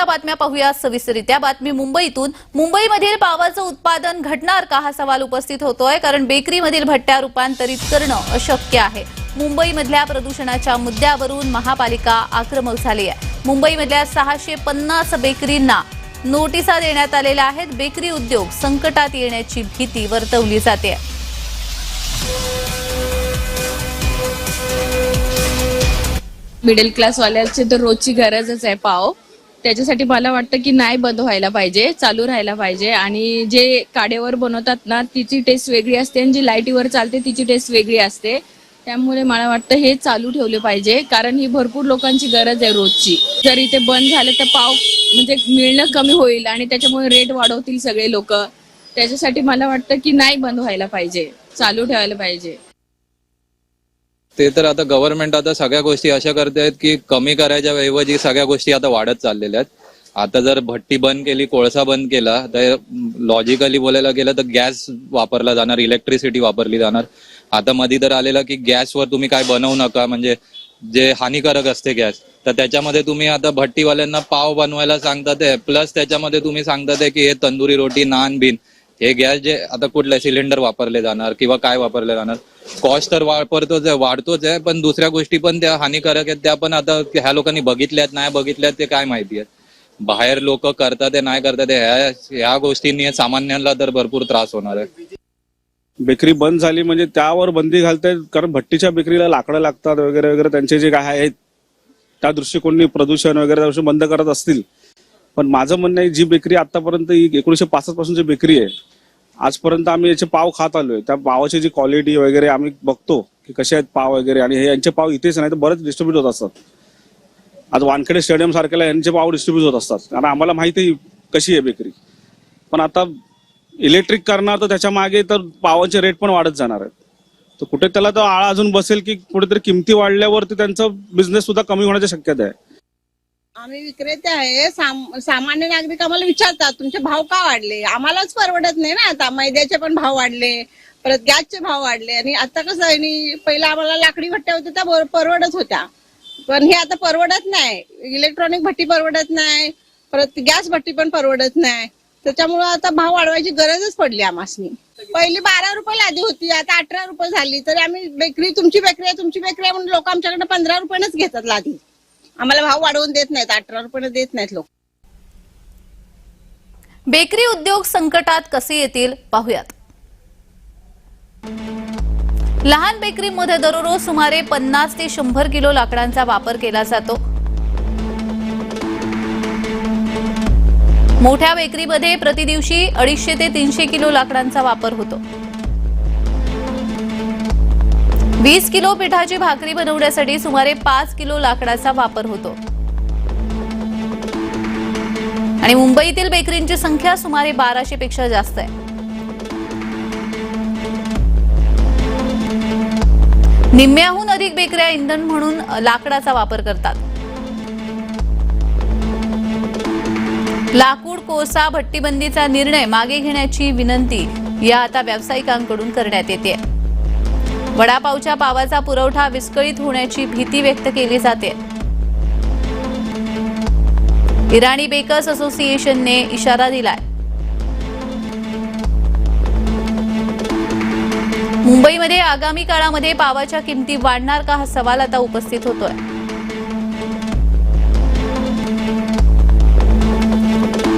आता बातम्या पाहूया सविस्तरित्या बातमी मुंबईतून. मुंबईमधील पावाचं उत्पादन घटणार का हा सवाल उपस्थित होतोय? कारण बेकरीमधील भट्ट्या रूपांतरित करणं अशक्य आहे. मुंबईमधल्या प्रदूषणाच्या मुद्द्यावरून महापालिका आक्रमक झाली आहे. मुंबईमधल्या सहाशे पन्नास बेकरींना नोटिसा देण्यात आलेल्या आहेत. बेकरी उद्योग संकटात येण्याची भीती वर्तवली जाते. मिडल क्लासवाल्याची तर रोजची गरजच आहे पाव त्याच्यासाठी मला वाटतं की नाही बंद व्हायला पाहिजे चालू राहायला पाहिजे. आणि जे काडेवर बनवतात ना तिची टेस्ट वेगळी असते आणि जी लाईटीवर चालते तिची टेस्ट वेगळी असते. त्यामुळे मला वाटतं हे चालू ठेवले पाहिजे कारण ही भरपूर लोकांची गरज आहे रोजची. जर इथे बंद झालं तर पाव म्हणजे मिळणं कमी होईल आणि त्याच्यामुळे रेट वाढवतील सगळे लोक. त्याच्यासाठी मला वाटतं की नाही बंद व्हायला पाहिजे चालू ठेवायला पाहिजे. ते तर आता गव्हर्नमेंट आता सगळ्या गोष्टी अशा करते आहेत की कमी करायच्या ऐवजी सगळ्या गोष्टी आता वाढत चाललेल्या आहेत. आता जर भट्टी बंद केली कोळसा बंद केला तर लॉजिकली बोलायला गेलं तर गॅस वापरला जाणार इलेक्ट्रिसिटी वापरली जाणार. आता मध्ये तर आलेलं की गॅसवर तुम्ही काय बनवू नका म्हणजे जे हानिकारक असते गॅस तर त्याच्यामध्ये तुम्ही आता भट्टीवाल्यांना पाव बनवायला सांगतात प्लस त्याच्यामध्ये तुम्ही सांगतात की हे तंदुरी रोटी नान बिन हे गॅस जे आता कुठले सिलेंडर वापरले जाणार किंवा काय वापरले जाणार? कॉस्ट तर वापरतोच आहे वाढतोच आहे पण दुसऱ्या गोष्टी पण त्या हानिकारक आहेत त्या पण आता ह्या लोकांनी बघितल्यात नाही बघितल्यात ते काय माहिती आहे? बाहेर लोक करतात ते नाही करतात ह्या ह्या गोष्टींनी सामान्यांना तर भरपूर त्रास होणार आहे. बेकरी बंद झाली म्हणजे त्यावर बंदी घालते कारण भट्टीच्या बेकरीला लाकडं लागतात वगैरे वगैरे त्यांचे जे काय आहेत त्या दृष्टिकोनी प्रदूषण वगैरे बंद करत असतील. पण माझं म्हणणं आहे जी बेकरी आतापर्यंत एकोणीशे पासष्ट पासूनची बेकरी आहे आजपर्यंत आम्ही याचे पाव खात आलोय. त्या पावाची जी क्वालिटी वगैरे आम्ही बघतो की कसे आहेत पाव वगैरे आणि हे यांचे पाव इथेच नाही तर बरेच डिस्ट्रीब्यूट होत असतात. आज वानखेडे स्टेडियम सारख्याला यांचे पाव डिस्ट्रीब्यूट होत असतात. कारण आम्हाला माहिती कशी आहे बेकरी. पण आता इलेक्ट्रिक करणार तर त्याच्यामागे तर पावाचे रेट पण वाढत जाणार आहेत. तर कुठे त्याला तर आळा अजून बसेल की कुठेतरी किमती वाढल्यावरती त्यांचा बिझनेस सुद्धा कमी होण्याची शक्यता आहे. आम्ही विक्रेते आहे. साम- सामान्य नागरिक आम्हाला विचारतात तुमचे भाव का वाढले? आम्हालाच परवडत नाही ना. आता मैद्याचे पण भाव वाढले परत गॅसचे भाव वाढले. आणि आता कसं आहे आणि पहिला आम्हाला लाकडी भट्ट्या होत्या त्या बर- परवडत होत्या. पण हे आता परवडत नाही. इलेक्ट्रॉनिक भट्टी परवडत नाही परत गॅस भट्टी पण परवडत नाही. त्याच्यामुळे आता भाव वाढवायची गरजच पडली आम्हासनी. पहिली बारा रुपये लादी होती आता अठरा रुपये झाली. तरी आम्ही बेकरी तुमची बेकरी आहे तुमची बेकरी आहे म्हणून लोक आमच्याकडे पंधरा रुपयानेच घेतात लादी. आम्हाला भाव वाढवून देत नाहीत अठरा रुपये देत नाहीत लोक. बेकरी उद्योग संकटात कसे येतील पाहुयात. लहान बेकरीमध्ये दररोज सुमारे पन्नास ते शंभर किलो लाकडांचा वापर केला जातो. मोठ्या बेकरीमध्ये प्रतिदिवशी अडीचशे ते तीनशे किलो लाकडांचा वापर होतो. वीस किलो पिठाची भाकरी बनवण्यासाठी सुमारे पाच किलो लाकडाचा वापर होतो. आणि मुंबईतील बेकरींची संख्या सुमारे बाराशे पेक्षा जास्त आहे. निम्म्याहून अधिक बेकऱ्या इंधन म्हणून लाकडाचा वापर करतात. लाकूड कोसा भट्टीबंदीचा निर्णय मागे घेण्याची विनंती या आता व्यावसायिकांकडून करण्यात येते. वडापावच्या पावाचा पुरवठा विस्कळीत होण्याची भीती व्यक्त केली जाते. इराणी बेकर्स असोसिएशनने इशारा दिलाय. मुंबईमध्ये आगामी काळामध्ये पावाच्या किमती वाढणार का हा सवाल आता उपस्थित होतोय.